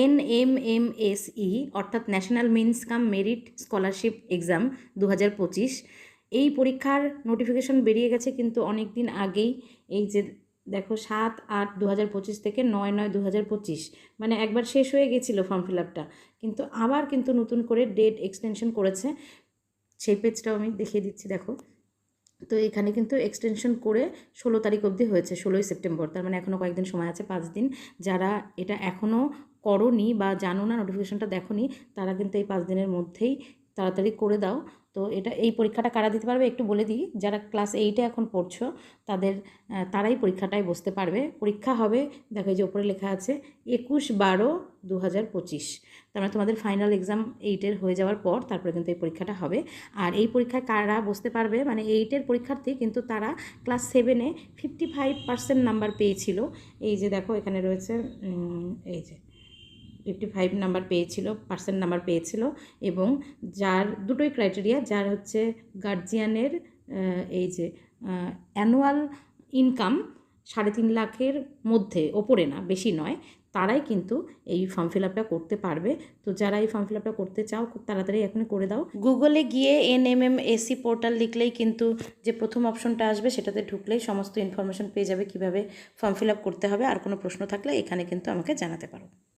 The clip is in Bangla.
N M M S E অর্থাৎ national means cum merit scholarship exam দু হাজার পঁচিশ, এই পরীক্ষার নোটিফিকেশন বেরিয়ে গেছে কিন্তু অনেক দিন আগেই। এই যে দেখো সাত আট দু হাজার পঁচিশ থেকে নয় নয় দু হাজার পঁচিশ মানে একবার শেষ হয়ে গেছিল ফর্ম ফিল আপটা কিন্তু আবার কিন্তু নতুন করে ডেট এক্সটেনশন করেছে। সেই পেজটাও আমি দেখিয়ে দিচ্ছি, দেখো। তো এখানে কিন্তু এক্সটেনশন করে ষোলো তারিখ অবধি হয়েছে, ষোলোই সেপ্টেম্বর, তার মানে এখনও কয়েকদিন সময় আছে, পাঁচ দিন। যারা এটা এখনও করনি বা জানো না নোটিফিকেশনটা দেখোনি, তারা কিন্তু এই পাঁচ দিনের মধ্যেই তাড়াতাড়ি করে দাও। তো এটা, এই পরীক্ষাটা কারা দিতে পারবে একটু বলে দিই। যারা ক্লাস এইটে এখন পড়ছো, তাদের তারাই পরীক্ষাটায় বসতে পারবে। পরীক্ষা হবে, দেখো এই যে ওপরে লেখা আছে, একুশ বারো দু হাজার পঁচিশ। তার মানে তোমাদের ফাইনাল এক্সাম এইটের হয়ে যাওয়ার পর তারপরে কিন্তু এই পরীক্ষাটা হবে। আর এই পরীক্ষায় কারা বসতে পারবে মানে এইটের পরীক্ষার্থী কিন্তু তারা ক্লাস সেভেনে ফিফটি ফাইভ পার্সেন্ট নাম্বার পেয়েছিল। এই যে দেখো এখানে রয়েছে এই যে ফিফটি ফাইভ নাম্বার পেয়েছিল পার্সেন্ট নাম্বার পেয়েছিল এবং যার দুটোই ক্রাইটেরিয়া যার হচ্ছে গার্জিয়ানের এই যে অ্যানুয়াল ইনকাম সাড়ে তিন লাখের মধ্যে, ওপরে না, বেশি নয়, তারাই কিন্তু এই ফর্ম ফিল আপটা করতে পারবে। তো যারা এই ফর্ম ফিল আপটা করতে চাও, খুব তাড়াতাড়ি এখনই করে দাও। গুগলে গিয়ে N M M SE portal লিখলেই কিন্তু যে প্রথম অপশনটা আসবে, সেটাতে ঢুকলেই সমস্ত ইনফরমেশন পেয়ে যাবে কীভাবে ফর্ম ফিল আপ করতে হবে। আর কোনো প্রশ্ন থাকলে এখানে কিন্তু আমাকে জানাতে পারো।